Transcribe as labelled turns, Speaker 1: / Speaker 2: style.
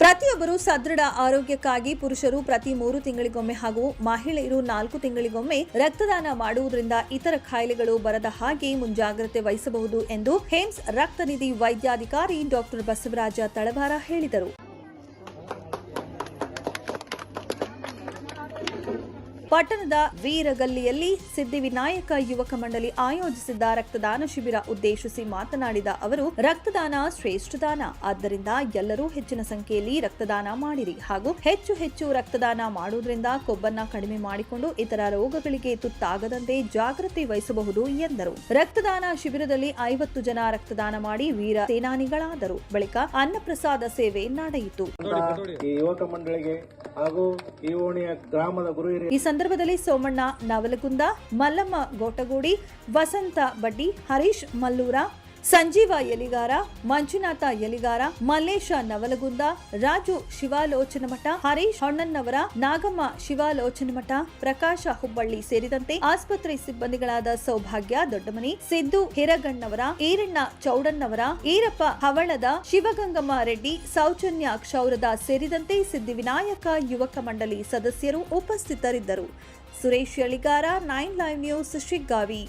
Speaker 1: ಪ್ರತಿಯೊಬ್ಬರು ಸದೃಢ ಆರೋಗ್ಯಕ್ಕಾಗಿ ಪುರುಷರು ಪ್ರತಿ ಮೂರು ತಿಂಗಳಿಗೊಮ್ಮೆ ಹಾಗೂ ಮಹಿಳೆಯರು ನಾಲ್ಕು ತಿಂಗಳಿಗೊಮ್ಮೆ ರಕ್ತದಾನ ಮಾಡುವುದರಿಂದ ಇತರ ಖಾಯಿಲೆಗಳು ಬರದ ಹಾಗೆ ಮುಂಜಾಗ್ರತೆ ವಹಿಸಬಹುದು ಎಂದು ಹೇಮ್ಸ್ ರಕ್ತನಿಧಿ ವೈದ್ಯಾಧಿಕಾರಿ ಡಾಕ್ಟರ್ ಬಸವರಾಜ ತಳವಾರ ಹೇಳಿದರು. ಪಟ್ಟಣದ ವೀರಗಲ್ಲಿಯಲ್ಲಿ ಸಿದ್ದಿವಿನಾಯಕ ಯುವಕ ಮಂಡಳಿ ಆಯೋಜಿಸಿದ್ದ ರಕ್ತದಾನ ಶಿಬಿರ ಉದ್ದೇಶಿಸಿ ಮಾತನಾಡಿದ ಅವರು ರಕ್ತದಾನ ಶ್ರೇಷ್ಠ ದಾನ. ಆದ್ದರಿಂದ ಎಲ್ಲರೂ ಹೆಚ್ಚಿನ ಸಂಖ್ಯೆಯಲ್ಲಿ ರಕ್ತದಾನ ಮಾಡಿರಿ ಹಾಗೂ ಹೆಚ್ಚು ಹೆಚ್ಚು ರಕ್ತದಾನ ಮಾಡುವುದರಿಂದ ಕೊಬ್ಬನ್ನ ಕಡಿಮೆ ಮಾಡಿಕೊಂಡು ಇತರ ರೋಗಗಳಿಗೆ ತುತ್ತಾಗದಂತೆ ಜಾಗೃತಿ ವಹಿಸಬಹುದು ಎಂದರು. ರಕ್ತದಾನ ಶಿಬಿರದಲ್ಲಿ ಐವತ್ತು ಜನ ರಕ್ತದಾನ ಮಾಡಿ ವೀರ ಸೇನಾನಿಗಳಾದರು. ಬಳಿಕ ಅನ್ನಪ್ರಸಾದ ಸೇವೆ ನಡೆಯಿತು.
Speaker 2: ಈ ಯುವಕ ಮಂಡಳಿಗೆ ಹಾಗೂ ಈ ಓಣಿಯ ಗ್ರಾಮದ ಗುರು ಹಿರಿಯ
Speaker 1: ಈ ಸಂದರ್ಭದಲ್ಲಿ ಸೋಮಣ್ಣ ನವಲಗುಂದ ಮಲ್ಲಮ್ಮ ಗೋಟಗೂಡಿ ವಸಂತ ಬಡ್ಡಿ ಹರೀಶ್ ಮಲ್ಲೂರ ಸಂಜೀವ ಯಲಿಗಾರ, ಮಂಜುನಾಥ ಯಲಿಗಾರ, ಮಲ್ಲೇಶ ನವಲಗುಂದ, ರಾಜು ಶಿವಾಲೋಚನಮಠ ಹರೀಶ್ ಹೊಣ್ಣನ್ನವರ ನಾಗಮ್ಮ ಶಿವಾಲೋಚನಮಠ ಪ್ರಕಾಶ ಹುಬ್ಬಳ್ಳಿ ಸೇರಿದಂತೆ ಆಸ್ಪತ್ರೆ ಸಿಬ್ಬಂದಿಗಳಾದ ಸೌಭಾಗ್ಯ ದೊಡ್ಡಮನಿ, ಸಿದ್ದು ಹಿರಗಣ್ಣವರ, ಈರಣ್ಣ ಚೌಡಣ್ಣವರ, ಈರಪ್ಪ ಹವಳದ, ಶಿವಗಂಗಮ್ಮ ರೆಡ್ಡಿ, ಸೌಜನ್ಯ ಕ್ಷೌರದ ಸೇರಿದಂತೆ ಸಿದ್ದಿವಿನಾಯಕ ಯುವಕ ಮಂಡಳಿ ಸದಸ್ಯರು ಉಪಸ್ಥಿತರಿದ್ದರು. Suresh Yaligara nine live news, Shiggavi.